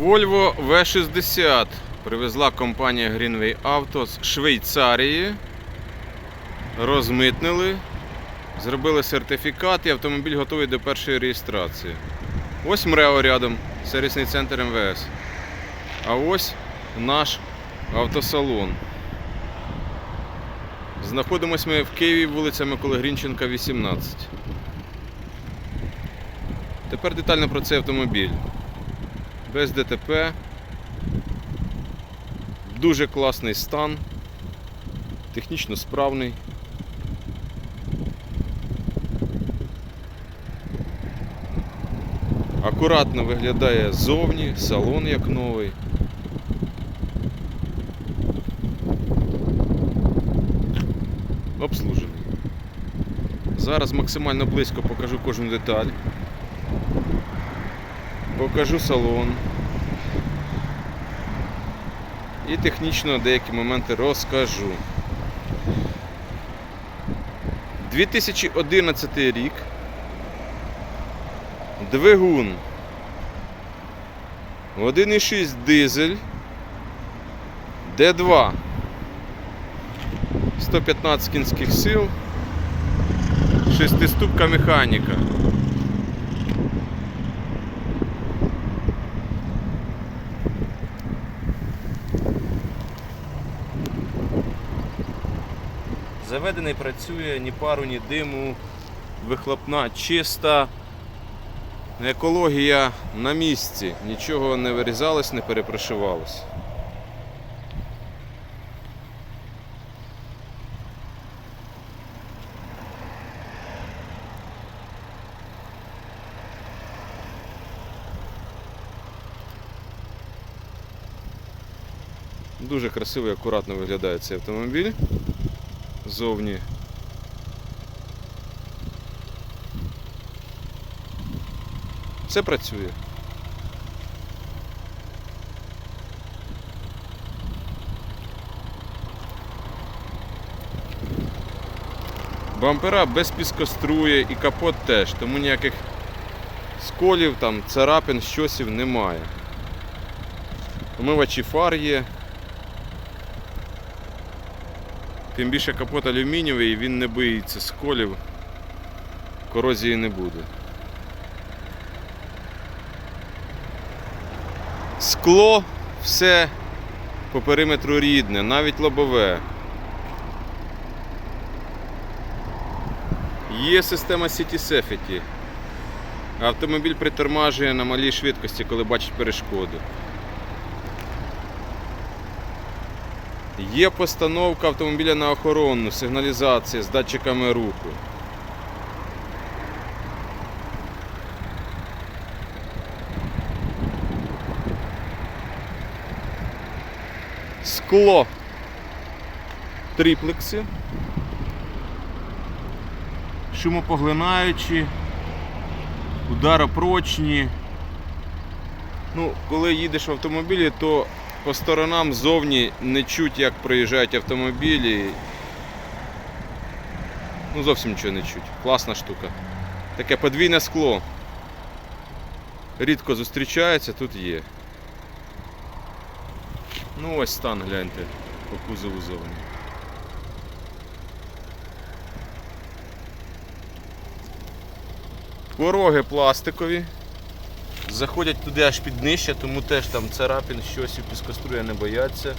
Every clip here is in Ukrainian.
Volvo V60 привезла компанія Greenway Auto з Швейцарії. Розмитнили, зробили сертифікат і автомобіль готовий до першої реєстрації. Ось МРЕО рядом, сервісний центр МВС. А ось наш автосалон. Знаходимось ми в Києві, вулиця Миколи Грінченка, 18. Тепер детально про цей автомобіль. Без ДТП. Дуже класний стан. Технічно справний. Акуратно виглядає ззовні, салон як новий. Обслужений. Зараз максимально близько покажу кожну деталь. Покажу салон. І технічно деякі моменти розкажу. 2011 рік. Двигун. 1,6 дизель. Д2. 115 кінських сил. Шестиступка механіка. Заведений працює ні пару, ні диму, вихлопна чиста. Екологія на місці, нічого не вирізалось, не перепрошивалось. Дуже красиво і акуратно виглядає цей автомобіль ззовні. Все працює. Бампера без піскострує і капот теж, тому ніяких сколів, там, царапин, щосів немає. Омивачі фар є. Тим більше капот алюмінієвий, він не боїться сколів, корозії не буде. Скло все по периметру рідне, навіть лобове. Є система City Safety. Автомобіль притормажує на малій швидкості, коли бачить перешкоди. Є постановка автомобіля на охоронну, сигналізація з датчиками руху. Скло. Триплекси. Шумопоглинаючі, ударопрочні. Ну, коли їдеш в автомобілі, то по сторонам ззовні не чуть, як проїжджають автомобілі. Ну, зовсім нічого не чуть. Класна штука. Таке подвійне скло. Рідко зустрічається, тут є. Ну ось стан гляньте по кузову зовні. Пороги пластикові. Заходять туди аж під нижче, тому теж там царапин, щось і піскоструя не бояться.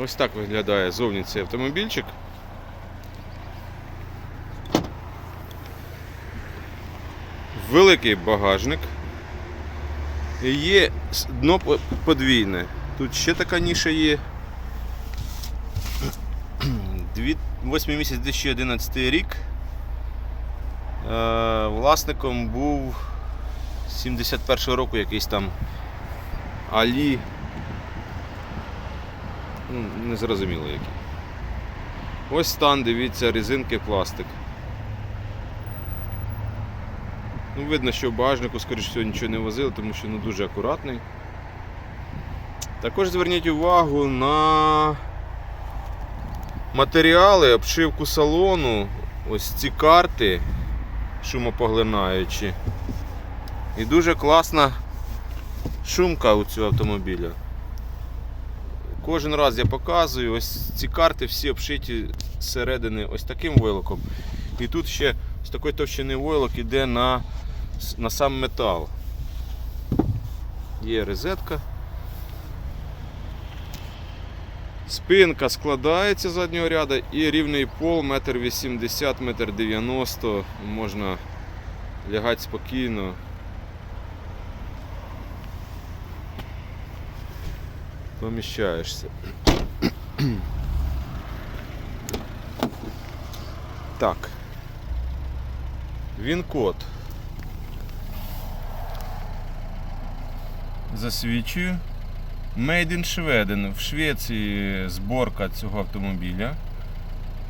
Ось так виглядає зовні цей автомобільчик. Великий багажник. І Є дно подвійне. Тут ще така ніша є. Дві- Восьмий місяць 2011 рік. Е, Власником був 71 року якийсь там Алі. Ну, не який. Ось стан, дивіться, резинки, пластик. Ну, видно, що в багажнику, скоріш всього, нічого не возили, тому що ну, дуже акуратний. Також зверніть увагу на матеріали, обшивку салону, ось ці карти шумопоглинаючі. І дуже класна шумка у цього автомобіля. Кожен раз я показую, ось ці карти всі обшиті зсередини ось таким войлоком. І тут ще з такої товщини войлок іде на, на сам метал. Є розетка. Спинка складається з заднього ряду і рівний пол 1,80 м, 1,90 м. Можна лягати спокійно. Поміщаєшся. Так. Він код. Засвідчую. Made in Sweden. В Швеції зборка цього автомобіля.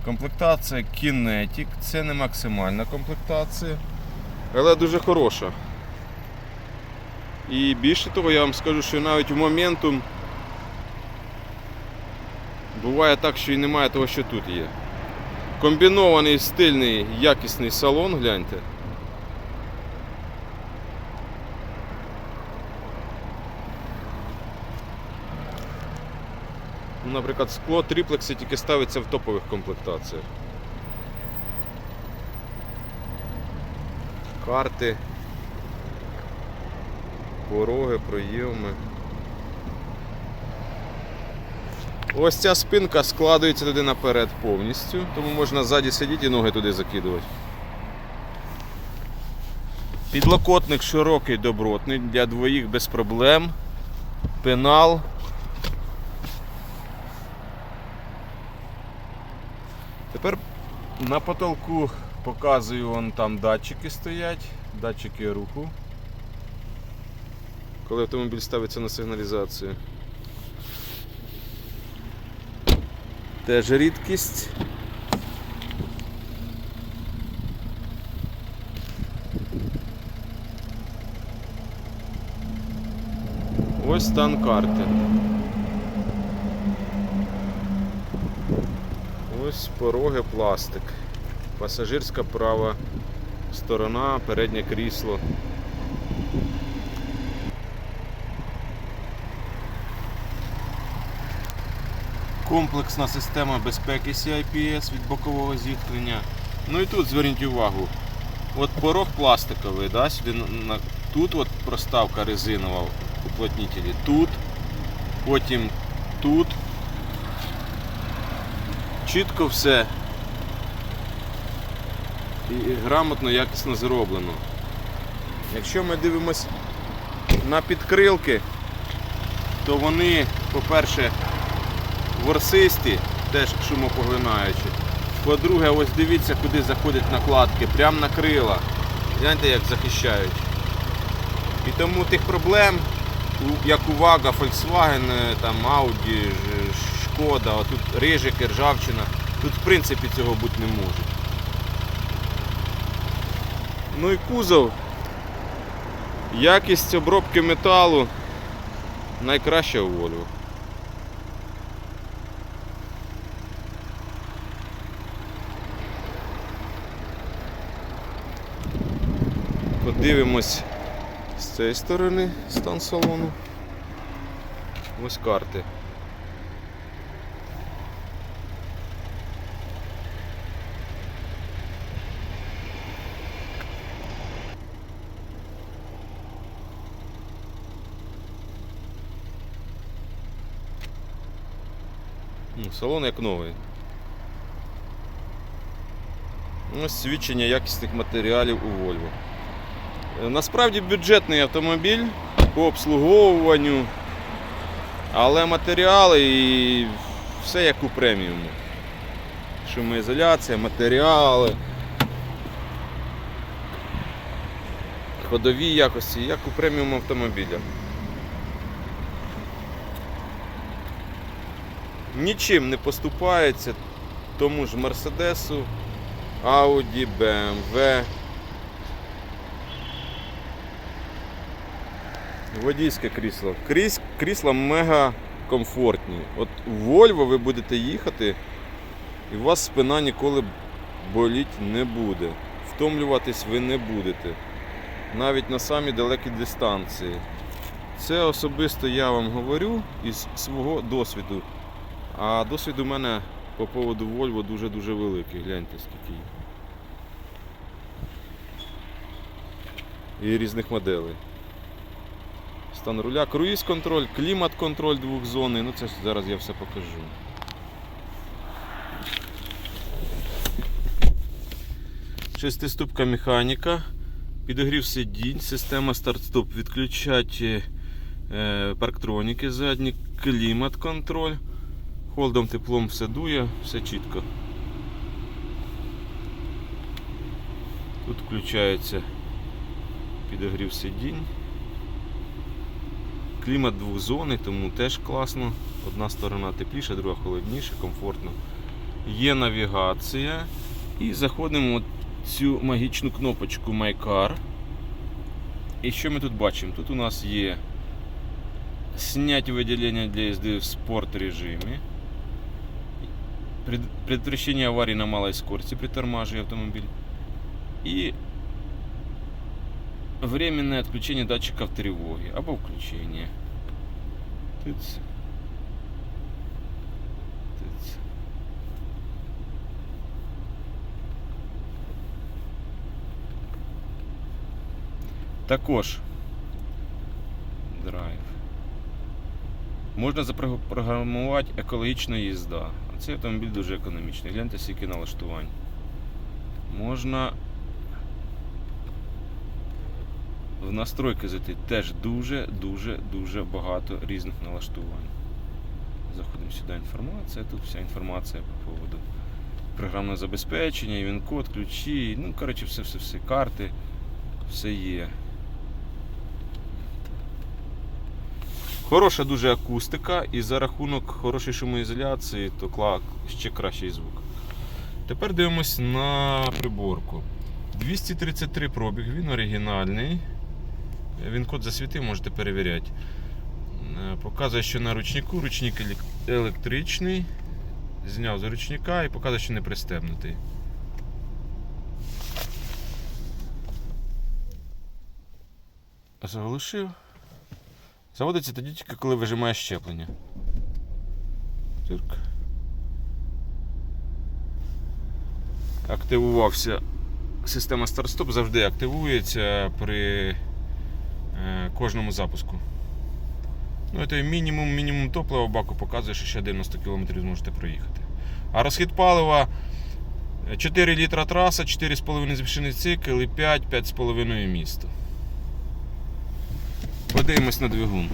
Комплектація Kinetic. Це не максимальна комплектація, але дуже хороша. І більше того, я вам скажу, що навіть в моментум буває так, що і немає того, що тут є. Комбінований стильний якісний салон, гляньте. Наприклад, скло триплекси тільки ставиться в топових комплектаціях. Карти, пороги, проєми. Ось ця спинка складується туди наперед повністю, тому можна ззаді сидіти і ноги туди закидувати. Підлокотник широкий, добротний, для двоїх без проблем. Пенал. Тепер на потолку показую, вон там датчики стоять, датчики руху. Коли автомобіль ставиться на сигналізацію. Теж рідкість. Ось стан карти. Ось пороги пластик. Пасажирська права сторона, переднє крісло. Комплексна система безпеки CIPS від бокового зіткнення. Ну і тут зверніть увагу. От порог пластиковий, да, сюди на, тут от проставка резинова уплотнителі, тут, потім тут. Чітко все. І грамотно, якісно зроблено. Якщо ми дивимось на підкрилки, то вони, по-перше, ворсисті, теж шумопоглинаючі. По-друге, ось дивіться, куди заходять накладки, прямо на крила. Гляньте, як захищають. І тому тих проблем, як у Вага, Volkswagen, е, там, Audi, Шкода, а тут рижики, ржавчина, тут в принципі цього бути не може. Ну і кузов. Якість обробки металу найкраща у Volvo. Подивимось з цієї сторони стан салону. Ось карти. Салон як новий. Ось свідчення якісних матеріалів у Volvo. Е, Насправді бюджетний автомобіль по обслуговуванню, але матеріали і все як у преміуму. Шумоізоляція, матеріали, ходові якості, як у преміум автомобіля. Нічим не поступається тому ж Мерседесу, Audi, BMW, Водійське крісло. Кріс, крісла мега комфортні. От в Volvo ви будете їхати, і у вас спина ніколи боліть не буде. Втомлюватись ви не будете. Навіть на самі далекі дистанції. Це особисто я вам говорю із свого досвіду. А досвід у мене по поводу Volvo дуже-дуже великий. Гляньте скільки їх. І різних моделей. Стан руля, круїз контроль, клімат контроль двохзонний. Ну це зараз я все покажу. Шестиступка механіка, підогрів сидінь, система старт-стоп відключать е, парктроніки задні, клімат контроль. Холдом теплом все дує, все чітко. Тут включається підогрів сидінь. Клімат двохзонний, тому теж класно. Одна сторона тепліша, друга холодніша, комфортно. Є навігація. І заходимо в цю магічну кнопочку My Car. І що ми тут бачимо? Тут у нас є снять виділення для їзди в спорт режимі. Пред- Предотвращение аварии на малой скорости притормаживая автомобиль. И временное отключение датчиков тревоги або включение. Тыц. Тыц. Також драйв. Можна запрограмувати екологічна їзда. Цей автомобіль дуже економічний. Гляньте скільки налаштувань. Можна в настройки зайти теж дуже, дуже, дуже багато різних налаштувань. Заходимо сюди інформація, тут вся інформація по поводу програмного забезпечення, він код, ключі, ну коротше, все, все, все, карти, все є. Хороша дуже акустика і за рахунок хорошої шумоізоляції, то кла- ще кращий звук. Тепер дивимось на приборку. 233 пробіг, він оригінальний. Він код засвітив, можете перевіряти. Е, Показує, що на ручнику ручник електричний. Зняв з ручника і показує, що не пристебнутий. Заглушив. Заводиться тоді тільки коли вижимає щеплення. Тирк. Активувався. Система старт-стоп завжди активується при е, кожному запуску. Ну, це мінімум, мінімум топлива баку показує, що ще 90 км зможете проїхати. А розхід палива 4 літра траса, 4,5 збільшений цикл і 5, 5,5 місто. Подивимось на двигун.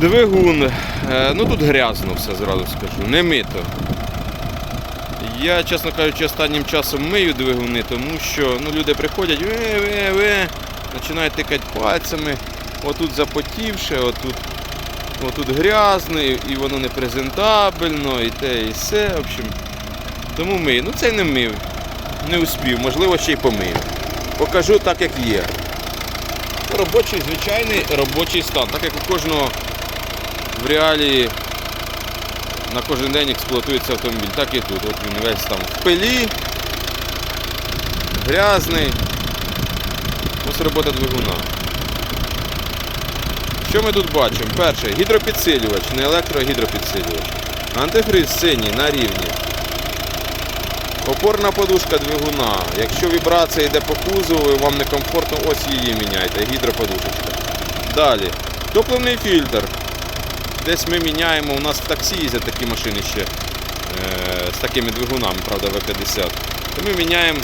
Двигун. е, Ну тут грязно все зразу скажу, не мито. Я, чесно кажучи, останнім часом мию двигуни, тому що ну, люди приходять, ве, ве, ве, починають тикати пальцями, отут запотівше, отут, отут грязно, і, і воно не презентабельно, і те, і все. В общем, тому мию. Ну цей не мив, не успів, можливо, ще й помию. Покажу так, як є. Робочий, звичайний робочий стан, так як у кожного в реалії на кожен день експлуатується автомобіль, так і тут. От він весь там в пилі, грязний. Ось робота двигуна. Що ми тут бачимо? Перше, гідропідсилювач, не електрогідропідсилювач. Антифриз синій на рівні. Опорна подушка двигуна. Якщо вібрація йде по кузову і вам некомфортно, ось її міняйте, гідроподушечка. Далі. Топливний фільтр. Десь ми міняємо, у нас в таксі їздять такі машини ще е, з такими двигунами, правда, В50. То ми міняємо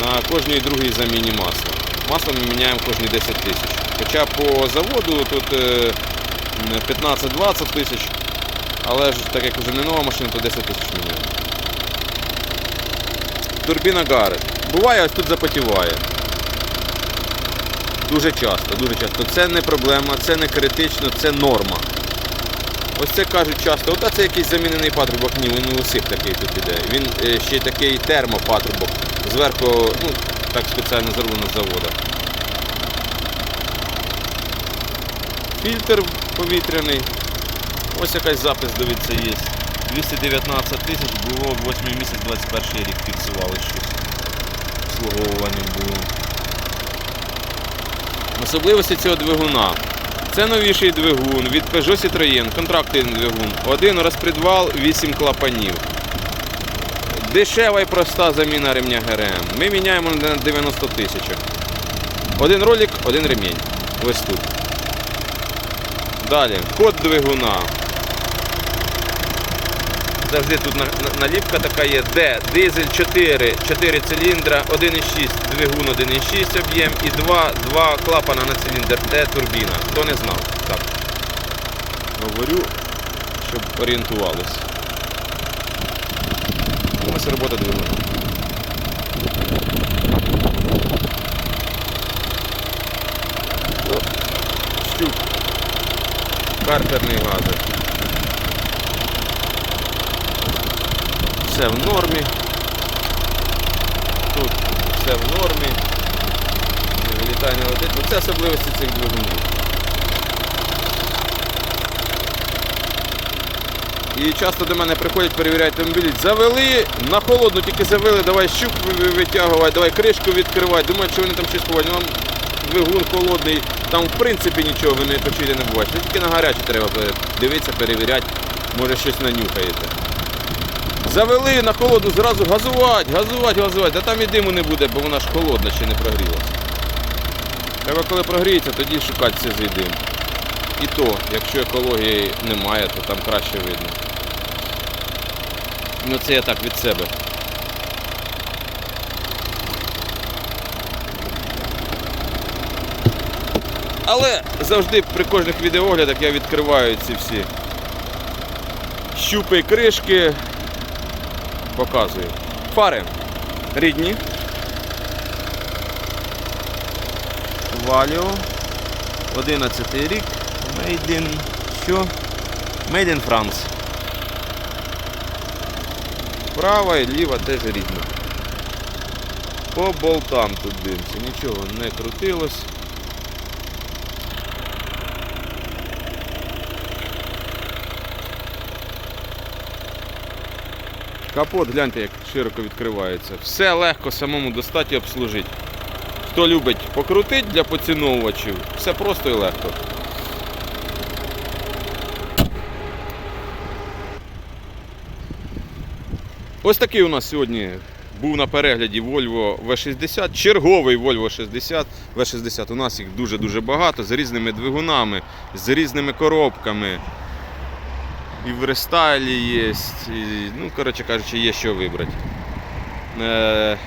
на кожній другій заміні масла. Масло ми міняємо кожні 10 тисяч. Хоча по заводу тут е, 15-20 тисяч, але ж так як вже не нова машина, то 10 тисяч міняємо. Турбіна Гарет. Буває, ось тут запотіває. Дуже часто, дуже часто. Це не проблема, це не критично, це норма. Ось це кажуть часто, ота це якийсь замінений патрубок, ні, він у усіх такий тут іде. Він е, ще й такий термопатрубок. Зверху, ну, так спеціально зроблено з заводу. Фільтр повітряний. Ось якась запис, дивіться, є. 219 тисяч було 8 місяць 21 рік фіксували щось. Обслуговування було. Особливості цього двигуна. Це новіший двигун від Peugeot Citroën, контрактний двигун. Один розпредвал, 8 клапанів. Дешева і проста заміна ремня ГРМ. Ми міняємо на 90 тисяч. Один ролик, один ремінь. Ось тут. Далі, код двигуна. Завжди тут на- на- наліпка така є, де дизель 4, 4 циліндра, 1,6 двигун 1,6 об'єм і 2, 2 клапана на циліндр, де турбіна. Хто не знав? Так. Говорю, щоб орієнтувалися. Робота двигуна. О, Щуп. Картерний газик. Все в нормі. Тут все в нормі. Не вилітає, не летить. Ну, це особливості цих двигунів. І часто до мене приходять перевіряти автомобілі. Завели, на холодну тільки завели, давай щуп витягувати, давай кришку відкривати. Думають, що вони там щось ховають. Ну, двигун холодний, там в принципі нічого ви не почуєте не бачите. Тільки на гаряче треба дивитися, перевіряти, може щось нанюхаєте. Завели на холоду, зразу газувати, газувати, газувати. Та там і диму не буде, бо вона ж холодна ще не прогрілася. Треба коли прогріється, тоді шукати цей дим. І то, якщо екології немає, то там краще видно. Ну це я так від себе. Але завжди при кожних відеоглядах я відкриваю ці всі щупи кришки, показую. Фари рідні. Валіо. 11 рік. Made in що? Made in France. Права і ліва теж рідна. По болтам тут дивимося, нічого не крутилось. Капот, гляньте, як широко відкривається. Все легко самому достати і обслужити. Хто любить покрутити для поціновувачів, все просто і легко. Ось такий у нас сьогодні був на перегляді Volvo V60, черговий Volvo 60. V60 у нас їх дуже-дуже багато, з різними двигунами, з різними коробками. І в рестайлі є, і, ну, коротше кажучи, є що вибрати. Е,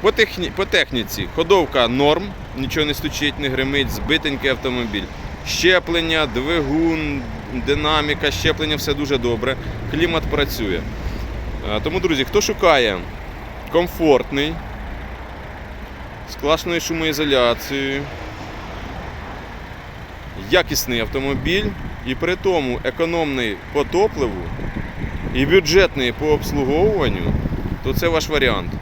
по, техні... по техніці ходовка норм, нічого не стучить, не гримить, збитенький автомобіль. Щеплення, двигун, динаміка, щеплення, все дуже добре. Клімат працює. Е, Тому, друзі, хто шукає комфортний, з класною шумоізоляцією, якісний автомобіль і при тому економний по топливу і бюджетний по обслуговуванню, то це ваш варіант.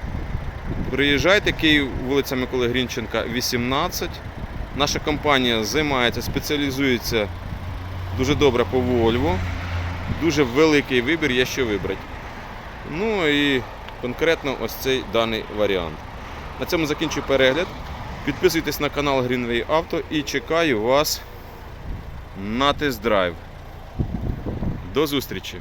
Приїжджайте Київ, вулиця Миколи Грінченка, 18. Наша компанія займається, спеціалізується дуже добре по Volvo. Дуже великий вибір є що вибрати. Ну і конкретно ось цей даний варіант. На цьому закінчу перегляд. Підписуйтесь на канал Greenway Auto і чекаю вас на тест-драйв. До зустрічі!